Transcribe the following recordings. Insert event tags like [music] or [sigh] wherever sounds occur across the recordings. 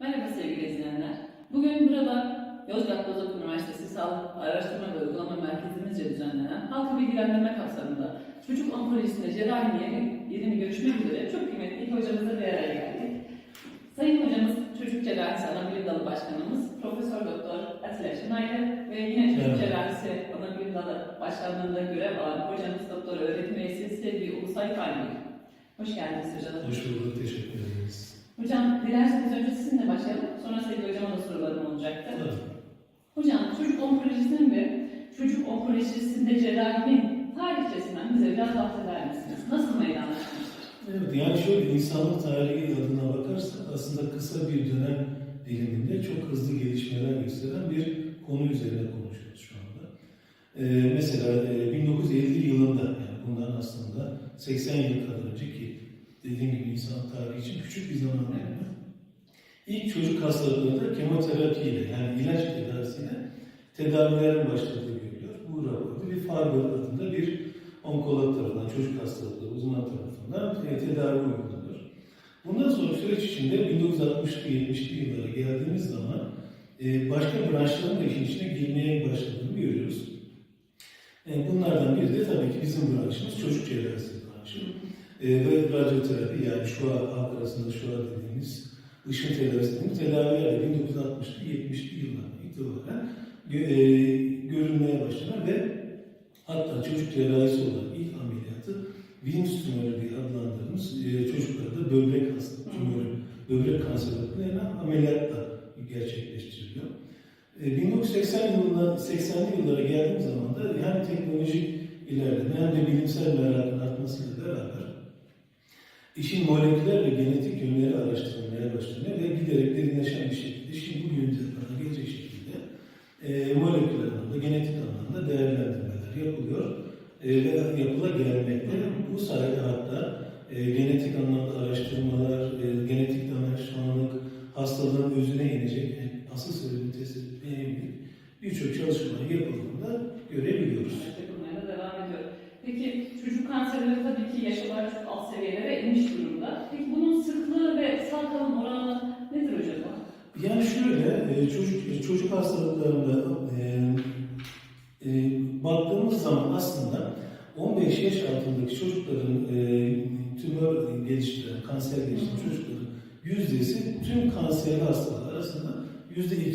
Merhaba sevgili izleyenler. Bugün burada Yozgat Bozok Üniversitesi Sağlık Araştırma ve Uygulama Merkezimizce düzenlenen halkı bilgilendirme kapsamında çocuk onkolojisinde cerrahi yeni, yeni görüşmek üzere çok kıymetli iki hocamızla bir araya geldik. Sayın hocamız çocuk cerrahisi anabilim dalı başkanımız Profesör Doktor Atilla Şınaylı ve yine çocuk Evet. cerrahisi anabilim dalı başkanlığında görev alan hocamız Doktor öğretim üyesi Sevgi Ulusay Kalbi. Hoş geldiniz hocam. Hoş bulduk, teşekkür ederiz. Hocam dilerseniz önce sizinle başlayalım. Sonra Sevgi hocama da sorularım olacaktı. Evet. Hocam çocuk onkolojisinin ve çocuk onkolojisinde cerrahinin tarihçesinden bize biraz bahseder misiniz? Nasıl meydana çıkmıştır? Evet, yani şöyle insanlık tarihi adına bakarsak aslında kısa bir dönem diliminde çok hızlı gelişmeler gösteren bir konu üzerine konuşuyoruz şu anda. Ee, mesela e, 1950 yılında yani bundan aslında 80 yıl kadar önceki dediğim gibi insanlık tarihi için küçük bir zaman dilimi. İlk çocuk hastalıklarında kemoterapiyle yani ilaç tedavisiyle tedavilerin başladığı görülüyor. Bu raporda bir Farber adında bir onkolog tarafından, çocuk hastalıkları uzman tarafından tedavi uygulanıyor. Bundan sonra süreç içinde 1960'lı 70'li yıllara geldiğimiz zaman e, başka branşların da işin içine girmeye başladığını görüyoruz. E, bunlardan biri de tabii ki bizim branşımız çocuk cerrahisi branşı. E, ve radyoterapi yani şu an halk arasında şu an dediğimiz ışın tedavisi dediğimiz tedavilerle 1960'lı 70'li yıllardan itibaren e, görülmeye başlanan ve hatta çocuk cerrahisi olan ilk ameliyatı Wilms tümörü diye adlandırdığımız e, çocuklarda böbrek hastalığı tümörü, böbrek kanseri denen ameliyatla gerçekleştiriliyor. E, 1980 yılına, 80'li yıllara geldiğimiz zaman da hem teknolojik ilerleme hem de bilimsel merakın artmasıyla beraber işin moleküler ve genetik yönleri araştırılmaya başlanıyor ve giderek derinleşen bir şekilde şimdi de bana gelecek şekilde e, moleküler anlamda, genetik anlamda değerlendirmeler yapılıyor e, ve yapıla gelmekte. Bu sayede hatta e, genetik anlamda araştırmalar, e,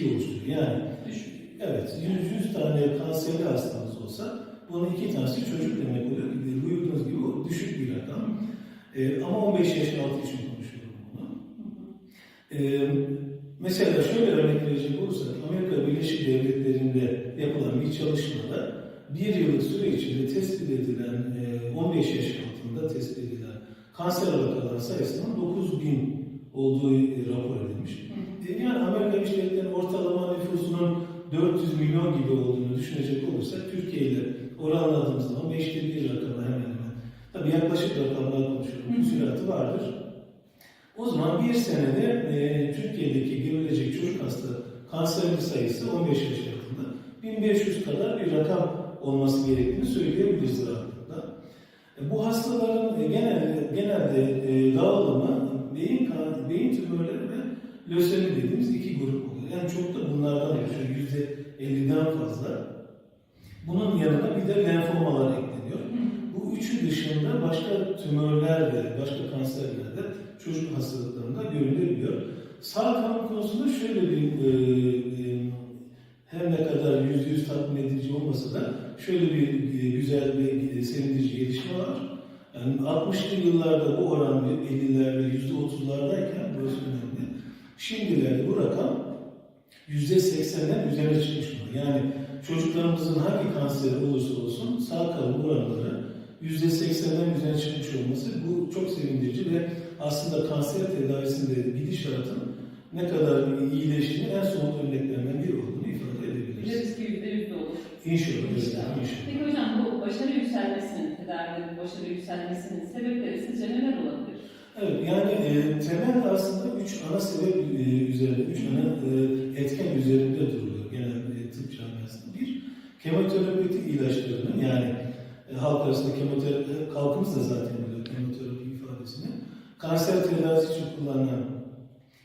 2 oluşturuyor. Yani. Evet, 100, 100 tane kanserli hastamız olsa bunun iki tanesi çocuk demek oluyor. Buyurduğunuz gibi o düşük bir rakam. E, ama 15 yaş altı için konuşuyorum bunu. E, mesela şöyle örnek verecek olursak Amerika Birleşik Devletleri'nde yapılan bir çalışmada bir yıllık süre içinde tespit edilen e, 15 yaş altında tespit edilen kanser vakaları sayısının 9000 olduğu e, rapor edilmiş. E, Yani Amerika Birleşik ortalama nüfusunun 400 milyon gibi olduğunu düşünecek olursak Türkiye ile oranladığımız zaman 5'te bir rakama hemen hemen. Tabii yaklaşık rakamlar konuşuyorum. Bu süratı vardır. O zaman bir senede e, Türkiye'deki görülecek çocuk hasta kanserli sayısı 15 yaş altında 1500 kadar bir rakam olması gerektiğini söyleyebiliriz rahatlıkla. E, bu hastaların e, genelde, genelde e, dağılımı beyin, kan- beyin tümörleri ve lösemi dediğimiz iki grup oluyor. En çok da bunlardan oluşuyor. %50'den fazla. Bunun yanına bir de lenfomalar ekleniyor. Bu üçü dışında başka tümörler de, başka kanserler de çocuk hastalıklarında görülebiliyor. Sağ kalım konusunda şöyle bir e, e, her ne kadar yüzde yüz tatmin edici olmasa da şöyle bir e, güzel ve e, sevindirici gelişme var. Yani 60'lı yıllarda bu oran 50'lerde yüzde 30'lardayken burası önemli. Şimdilerde bu rakam yüzde 80'den üzerine çıkmış durumda. Yani çocuklarımızın hangi kanseri olursa olsun sağ kalım oranları yüzde seksenden üzerine çıkmış olması bu çok sevindirici ve aslında kanser tedavisinde gidişatın ne kadar iyileştiğini en somut örneklerinden biri olduğunu ifade edebiliriz. Yüzde olur. İnşallah. öyle, İnşallah. inşallah. Peki hocam bu başarı yükselmesinin, tedavilerin başarı yükselmesinin sebepleri sizce neler olabilir? Evet yani e, temel aslında üç ana sebep e, üzerinde, üç ana e, etken üzerinde duruluyor genel e, tıp camiasında. Bir, kemoterapetik ilaçlarının yani e, halk arasında kemoterapi, halkımız da zaten biliyor kemoterapi ifadesini. Kanser tedavisi için kullanılan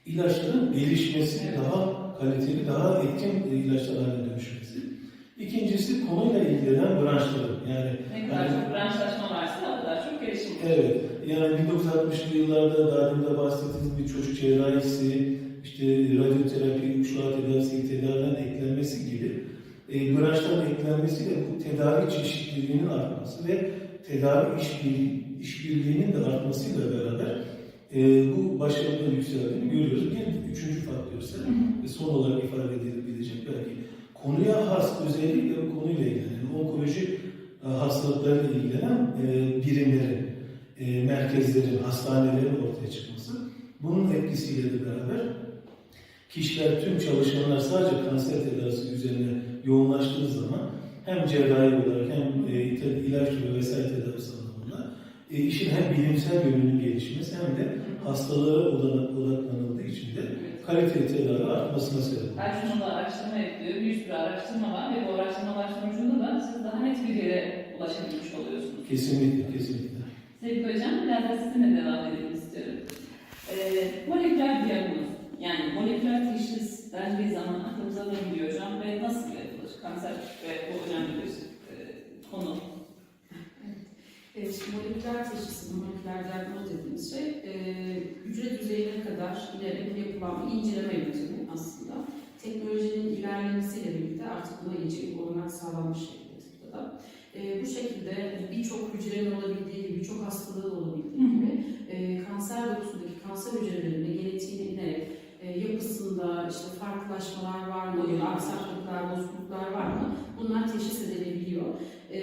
ilaçların gelişmesi, Evet. daha kaliteli, daha etkin e, ilaçlar haline dönüşmesi. İkincisi konuyla ilgilenen branşların. Yani Ne kadar çok branşlaşma varsa o kadar çok gelişim. Evet, yani 1960'lı yıllarda daha demin de bahsettiğimiz bir çocuk cerrahisi, işte radyoterapi, uçlar tedavisi, tedavilerin eklenmesi gibi e, branşların eklenmesiyle bu tedavi çeşitliliğinin artması ve tedavi işbirliği, işbirliğinin de artmasıyla beraber e, bu başarılı yükseldiğini görüyoruz. Bir üçüncü faktör ise son olarak ifade edilebilecek belki konuya has özellikle bu konuyla ilgilenen, onkoloji e, hastalıklarıyla ilgilenen e, birimlerin, e, merkezlerin, hastanelerin ortaya çıkması. Bunun etkisiyle de beraber kişiler, tüm çalışanlar sadece kanser tedavisi üzerine yoğunlaştığı zaman hem cerrahi olarak hem ilaç ve vesaire tedavisi anlamında işin hem bilimsel yönünün gelişmesi hem de odanak- odaklanıldığı için de kaliteli tedavi artmasına sebep oluyor. Ercümoğlu araştırma yapıyor. Bir sürü araştırma var ve bu araştırmalar sonucunda da siz daha net bir yere ulaşabilmiş oluyorsunuz. Kesinlikle, kesinlikle. Sevgili hocam, biraz da sizinle devam edelim istiyorum. Ee, moleküler diyagnoz, yani moleküler teşhis dendiği zaman aklımıza ne geliyor hocam ve nasıl yapılır? Kanser ve bu önemli bir e, konu. Evet, şimdi moleküler teşhis, moleküler diagnoz dediğimiz şey, e, hücre düzeyine kadar ilerleyip yapılan bir inceleme yöntemi aslında. Teknolojinin ilerlemesiyle birlikte artık buna iyice bir olanak sağlanmış şekilde da. E, bu şekilde birçok hücrenin olabildiği gibi, birçok hastalığın olabildiği gibi e, kanser dokusundaki kanser hücrelerine genetiğine inerek e, yapısında işte farklılaşmalar var mı, aksaklıklar, bozukluklar var mı? Bunlar teşhis edilebiliyor. E,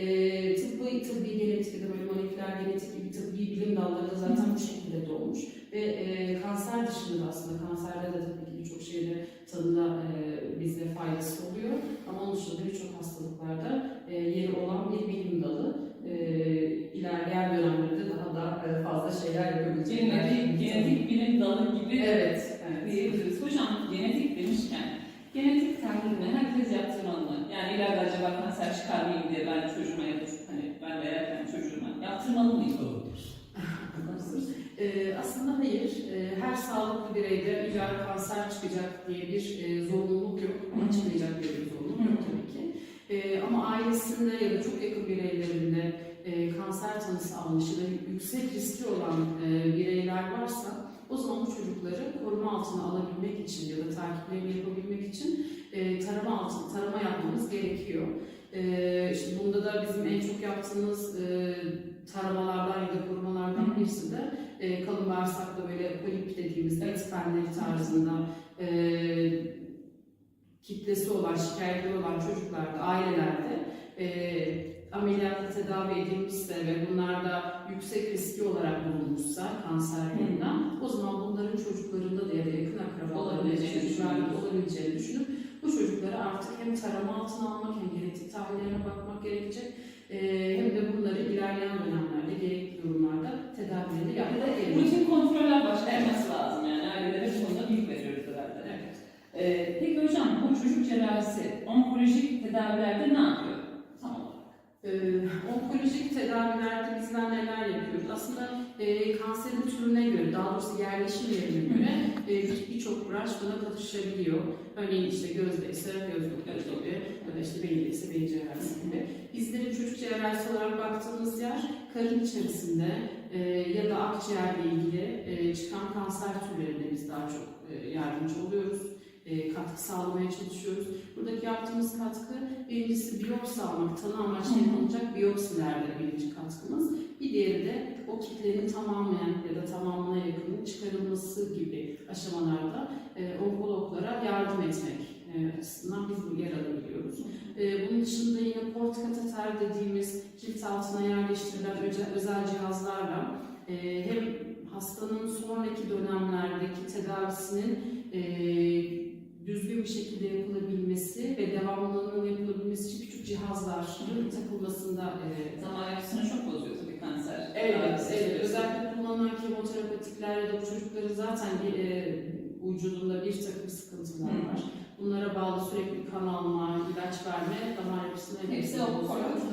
dışında da aslında kanserde de tabii ki birçok şeyde tanıda e, bize faydası oluyor. Ama onun dışında birçok hastalıklarda e, yeri olan bir bilim dalı. E, ilerleyen dönemlerde daha da e, fazla şeyler yapabilecekler. Genetik, genetik bilim dalı gibi Evet, evet. diyebiliriz. Hocam genetik demişken, genetik tahlilini herkes yaptırmalı? Yani ileride acaba kanser çıkar mıyım diye ben çocuğuma ya da hani ben veya kendi çocuğuma yaptırmalı mıyım? Ee, aslında hayır. Ee, her sağlıklı bireyde illa kanser çıkacak diye bir e, zorunluluk yok. Çıkmayacak diye bir zorunluluk yok tabii ki. Ee, ama ailesinde ya da çok yakın bireylerinde e, kanser tanısı almış ya da yüksek riski olan e, bireyler varsa o zaman bu çocukları koruma altına alabilmek için ya da takiplerini yapabilmek için e, tarama altına, tarama yapmamız gerekiyor. E, işte bunda da bizim en çok yaptığımız e, taramalardan ya da korumalardan birisi de e, kalın bağırsakta böyle polip dediğimiz et fenleri tarzında e, kitlesi olan, şikayetleri olan çocuklarda, ailelerde e, ameliyatla tedavi edilmişse ve bunlarda yüksek riski olarak bulunmuşsa kanser yolundan o zaman bunların çocuklarında da ya da yakın akrabalarında çocuklarda olabileceğini düşünüp bu çocukları artık hem tarama altına almak hem genetik tahlillerine bakmak gerekecek hem de bunları ilerleyen dönemlerde gerekli durumlarda tedavilerini Ya yapmak gerekiyor. rutin kontroller başlaması lazım yani ailelere bu konuda bilgi veriyoruz herhalde. Evet. Ee, peki hocam bu çocuk cerrahisi onkolojik tedavilerde ne yapıyor? Tam olarak. Ee, onkolojik tedavilerde bizler neler yapıyoruz? Aslında e, kanserin türüne göre, daha doğrusu yerleşim yerine göre e, bir- birçok branş buna katışabiliyor. Örneğin işte gözde ise göz doktoru gibi ya da işte beyinde ise beyin cerrahisi gibi. Bizlerin çocuk cerrahisi olarak baktığımız yer karın içerisinde e, ya da akciğerle ilgili e, çıkan kanser türlerine biz daha çok e, yardımcı oluyoruz. E, katkı sağlamaya çalışıyoruz. Buradaki yaptığımız katkı birincisi biyopsi almak, tanı amaçlı yapılacak biyopsilerde birinci katkımız. Bir diğeri de o kitlenin tamamen ya da tamamına yakın çıkarılması gibi aşamalarda e, onkologlara yardım etmek e, açısından biz bu yer alabiliyoruz. E, bunun dışında yine port kateter dediğimiz cilt altına yerleştirilen özel, özel cihazlarla e, hem hastanın sonraki dönemlerdeki tedavisinin e, düzgün bir şekilde yapılabilmesi ve devamlılığının yapılabilmesi için küçük cihazların takılmasında e, Zaman Evet, özellikle kullanılan kemoterapetikler ya bu çocukların zaten e, vücudunda bir takım sıkıntılar var. Bunlara bağlı sürekli kan alma, ilaç verme, damar yapısına hepsi korkut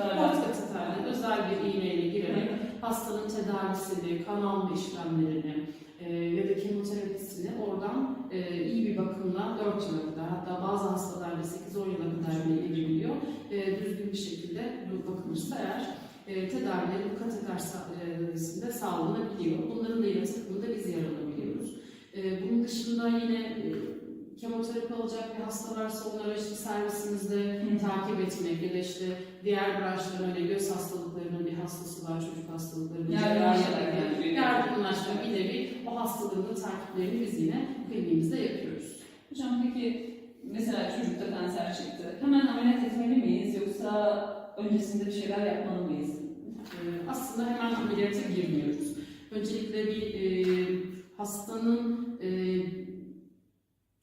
tane özel bir iğneyle girerek hastanın tedavisini, kan alma işlemlerini e, ya da kemoterapisini oradan e, iyi bir bakımla 4 yıla kadar hatta bazı hastalarda 8-10 yıla kadar bile gidebiliyor. E, düzgün bir şekilde bakılırsa eğer e, tedavileri bu kateter tedavisinde sağlanabiliyor. Bunların da yine tıbbında biz yer alabiliyoruz. E, bunun dışında yine e, kemoterapi alacak bir hasta varsa onlara işte servisimizde takip etmek ya da işte diğer branşların öyle göz hastalıklarının bir hastası var, çocuk hastalıklarının bir- yardımlaşma bir nevi o hastalığın takiplerini biz yine kliniğimizde yapıyoruz. Hocam peki mesela çocukta kanser çıktı. Hemen ameliyat etmeli miyiz yoksa öncesinde bir şeyler yapmalı mıyız? Ee, aslında hemen ameliyata girmiyoruz. Öncelikle bir e, hastanın e,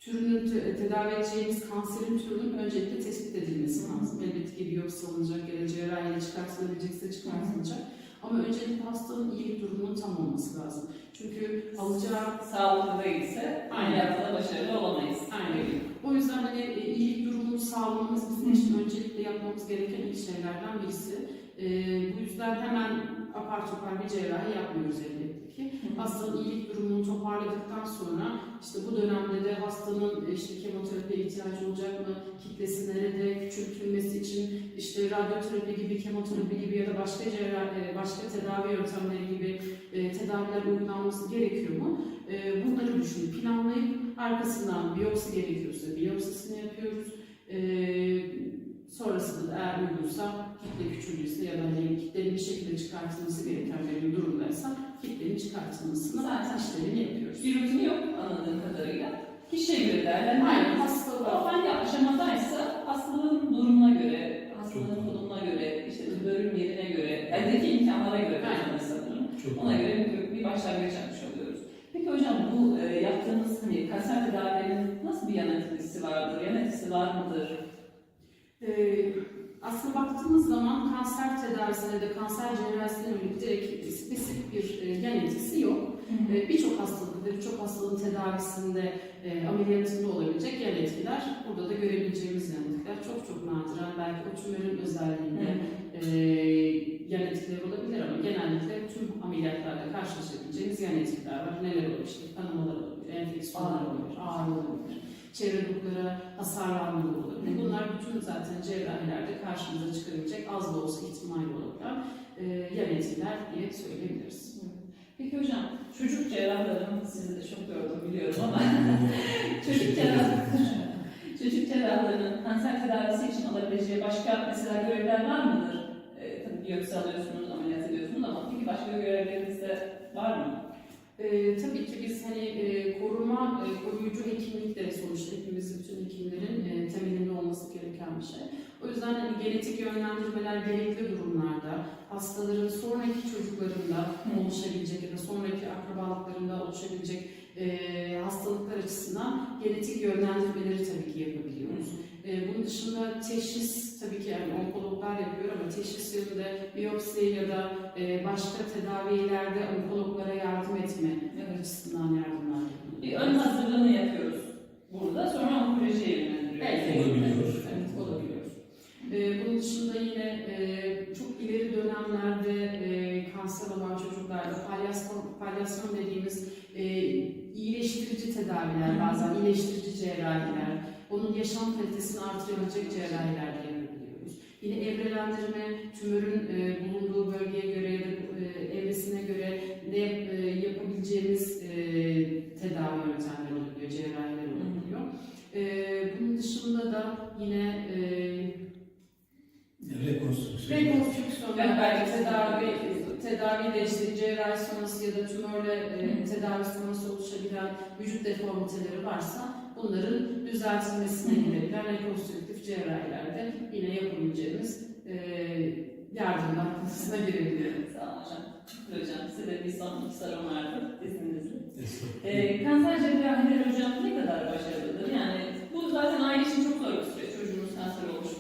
türünü te- tedavi edeceğimiz kanserin türünün öncelikle tespit edilmesi lazım. Elbette ki biyopsi alınacak ya da cerrahiyle çıkartılabilecekse çıkartılacak. Ama öncelikle hastanın iyilik durumunun tam olması lazım. Çünkü alacağı Sağlıklı değilse ameliyatta da başarılı olamayız. Aynen. O yüzden hani e, iyilik durumunu sağlamamız bizim için öncelikle yapmamız gereken ilk şeylerden birisi. E, bu yüzden hemen apar topar bir cerrahi yapmıyoruz elbette ki. Hastanın iyilik durumunu toparladıktan sonra işte bu dönemde de hastanın işte kemoterapiye ihtiyacı olacak mı, kitlesi nerede, küçültülmesi için işte radyoterapi gibi, kemoterapi gibi ya da başka cerrahi, e, başka tedavi yöntemleri gibi e, tedaviler uygulanması gerekiyor mu? E, bunları düşünüp planlayıp arkasından biyopsi gerekiyorsa biyopsisini yapıyoruz. Sonrasında da eğer uygunsa kitle küçülürse ya da hani kitlenin bir şekilde çıkartılması gereken bir durumdaysa kitlenin çıkartılmasını Zaten. işlemini yapıyoruz. Bir rutini yok anladığım kadarıyla. Kişiye göre değerlendirme. Aynen hastalığa O hangi aşamadaysa hastalığın durumuna göre, hastalığın konumuna göre, işte bölüm yerine göre, eldeki imkanlara göre Aynen. sanırım. Ona göre bir, bir başlangıç yapmış oluyoruz. Peki hocam bu e, yaptığımız hani kanser tedavilerinin nasıl bir yan etkisi vardır? Yan etkisi var mıdır? Ee, aslında baktığımız zaman kanser tedavisine de kanser cerrahisine yönelik direkt spesifik bir e, yan etkisi yok. Ee, Birçok hastalıkta, birçok hastalığın tedavisinde, e, ameliyatında olabilecek yan etkiler, burada da görebileceğimiz yan etkiler çok çok nadiren belki o tümörün özelliğinde e, yan etkiler olabilir ama genellikle tüm ameliyatlarda karşılaşabileceğimiz yan etkiler var. Neler? İşte kanamalar olabilir, enfeksiyonlar olabilir, ağrılar olabilir, çevre dokulara hasarlanmalar olabilir. Bunlar bütün zaten cerrahilerde karşımıza çıkabilecek az da olsa ihtimali olabilen e, yan etkiler diye söyleyebiliriz. Peki hocam çocuk cerrahların sizi de çok gördüm biliyorum ama [laughs] çocuk Teşekkür cerrah ederim. çocuk cerrahlarının kanser tedavisi için alabileceği başka mesela görevler var mıdır? E, tabii biyopsi alıyorsunuz, ameliyat ediyorsunuz ama peki başka görevleriniz de var mı? Ee, tabii ki biz hani e, koruma, e, koruyucu hekimlik de sonuçta hepimiz bütün hekimlerin e, temelinde olması gereken bir şey. O yüzden hani genetik yönlendirmeler gerekli durumlarda hastaların sonraki çocuklarında oluşabilecek ya da sonraki akrabalıklarında oluşabilecek e, hastalıklar açısından genetik yönlendirmeleri tabii ki yapabiliyoruz. E, bunun dışında teşhis tabii ki yani onkologlar yapıyor ama teşhis yönünde biyopsi ya da e, başka tedavilerde onkologlara yardım etme açısından yardımlar yapıyoruz. Bir ön hazırlığını yapıyoruz burada sonra onkolojiye yönlendiriyoruz. Evet. Olabiliyor. Evet, olabiliyor. E, bunun dışında yine e, çok ileri dönemlerde e, kanser olan çocuklarda palyasyon, palyasyon dediğimiz e, iyileştirici tedaviler bazen iyileştirici cerrahiler, onun yaşam kalitesini artırabilecek cerrahiler de yapabiliyoruz. Yine evrelendirme, tümörün e, bulunduğu e, Rekonstrüksiyon. rekonstrüksiyon, Evet, belki tedavi, tedavi- de işte cerrahi sonrası ya da tümörle e, tedavi sonrası oluşabilen vücut deformiteleri varsa bunların düzeltilmesine gidebilen rekonstrüktif cerrahilerde yine yapabileceğimiz e, yardımlar kısmına girebiliyor. Sağ olun hocam. Şükür hocam. Size de bir son sorum vardı izninizle. Ee, kanser cerrahileri hocam ne kadar başarılıdır? Yani bu zaten aile için çok zor bir süreç. Çocuğumuz kanser olmuş.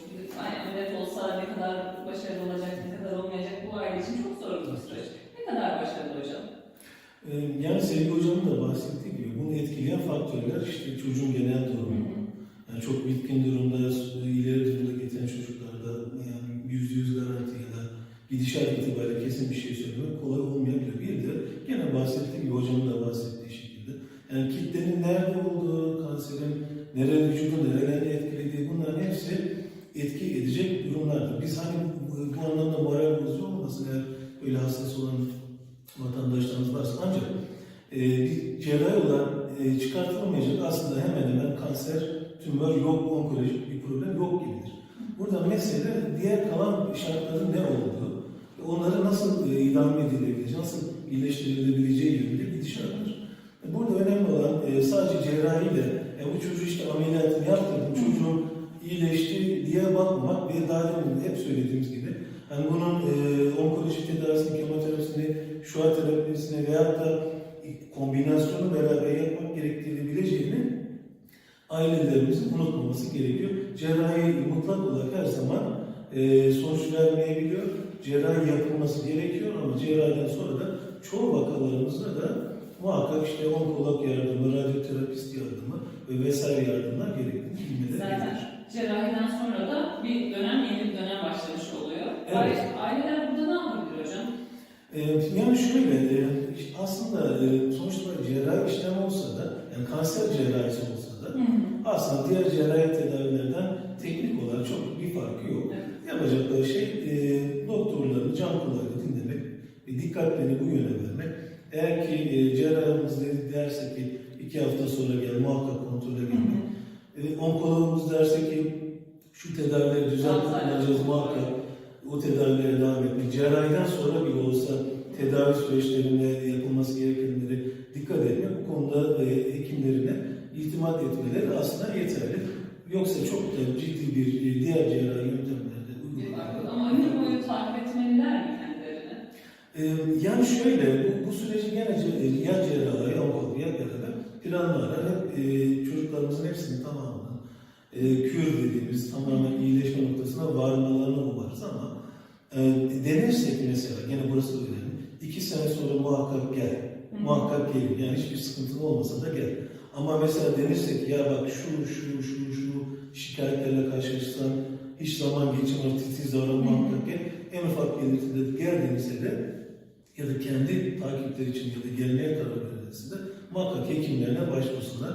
Ay, ameliyat olsa ne kadar başarılı olacak, ne kadar olmayacak bu aile için çok zor bir süreç. Ne kadar başarılı hocam? Ee, Yani Sevgi Hocam'ın da bahsettiği gibi bunu etkileyen faktörler işte çocuğun genel durumu. Yani çok bitkin durumda, ileri durumda getiren çocuklarda yani yüzde yüz garanti ya da gidişat itibariyle kesin bir şey söylemek kolay olmayabilir. Bir de gene bahsettiği gibi hocamın da bahsettiği şekilde yani kitlenin nerede olduğu, kanserin nerede vücudun bunların hepsi etki edecek durumlardır. Biz hani bu anlamda moral bozucu olmasın eğer böyle hastası olan vatandaşlarımız varsa. Ancak e, bir cerrahi olarak e, çıkartılmayacak aslında hemen hemen kanser, tümör yok, onkolojik bir problem yok gibidir. Burada mesele diğer kalan şartların ne olduğu, onları nasıl e, idame edilebileceği, nasıl iyileştirilebileceği yönünde gidişattır. E, Burada önemli olan e, sadece cerrahiyle, e, bu çocuğu işte ameliyatını yaptırdım, çocuğun iyileşti diye bakmamak ve daha demin hep söylediğimiz gibi hani bunun e, onkolojik tedavisini, kemoterapisini, şua terapisini veyahut da kombinasyonu beraber yapmak gerektirebileceğini ailelerimizin unutmaması gerekiyor. Cerrahi mutlak olarak her zaman e, sonuç vermeyebiliyor. Cerrahi yapılması gerekiyor ama cerrahiden sonra da çoğu vakalarımızda da muhakkak işte onkolog yardımı, radyoterapist yardımı ve vesaire yardımlar gerektiğini bilmeleri gerekir. Cerrahiden sonra da bir dönem, yeni bir dönem başlamış oluyor. Evet. Aile- Aileler burada ne yapabilir hocam? Ee, yani şöyle, e, aslında e, sonuçta cerrahi işlem olsa da, yani kanser cerrahisi olsa da aslında diğer cerrahi tedavilerden teknik olarak çok bir farkı yok. Evet. Yapacakları şey e, doktorların can kulağıyla dinlemek ve dikkatlerini bu yöne vermek. Eğer ki e, cerrahımız dedi- derse ki iki hafta sonra gel muhakkak kontrole gelmek. E, onkologumuz derse ki şu tedavileri düzenli kullanacağız muhakkak o tedavilere devam etmek. Cerrahiden sonra bile olsa tedavi süreçlerinde yapılması gerekenleri dikkat etmek, bu konuda e, hekimlerine itimat etmeleri aslında yeterli. Yoksa çok da ciddi bir e, diğer cerrahi yöntemlerde uygulamalar. Ama ömür boyu takip etmeliler mi kendilerini? Ee, yani şöyle, bu, bu süreci gene ya cerrahlar ya onkolog ya beraber planlarlar. Hep e, çocuklarımızın hepsinin tamamının e, kür dediğimiz tamamen iyileşme noktasına varmalarını umarız ama e, denersek mesela, gene burası da önemli. İki sene sonra muhakkak gel. Muhakkak gelin. Yani hiçbir sıkıntın olmasa da gel. Ama mesela denirsek ya bak şu şu şu şu şikayetlerle karşılaşsan hiç zaman geçirmez titiz davran muhakkak gel. En ufak belirtide geldiğinizde de ya da kendi takipleri için ya da gelmeye hekimlerine başvursunlar.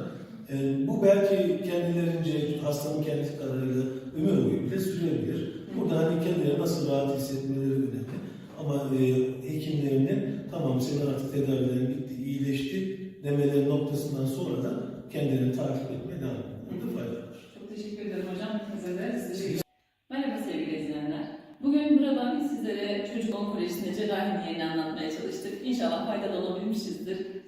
Ee, bu belki kendilerince hastanın kendi kararıyla ömür boyu bile sürebilir. Burada hani kendileri nasıl rahat hissetmeleri önemli. Ama e, hekimlerinin tamam senin artık tedavilerin bitti, iyileşti demeleri noktasından sonra da kendilerini takip etmeye devam etmelerinde fayda var. Çok teşekkür ederim hocam. Size de size teşekkür Merhaba sevgili izleyenler. Bugün burada biz sizlere çocuk onkolojisinde cerrahi yerini anlatmaya çalıştık. İnşallah faydalı olabilmişizdir.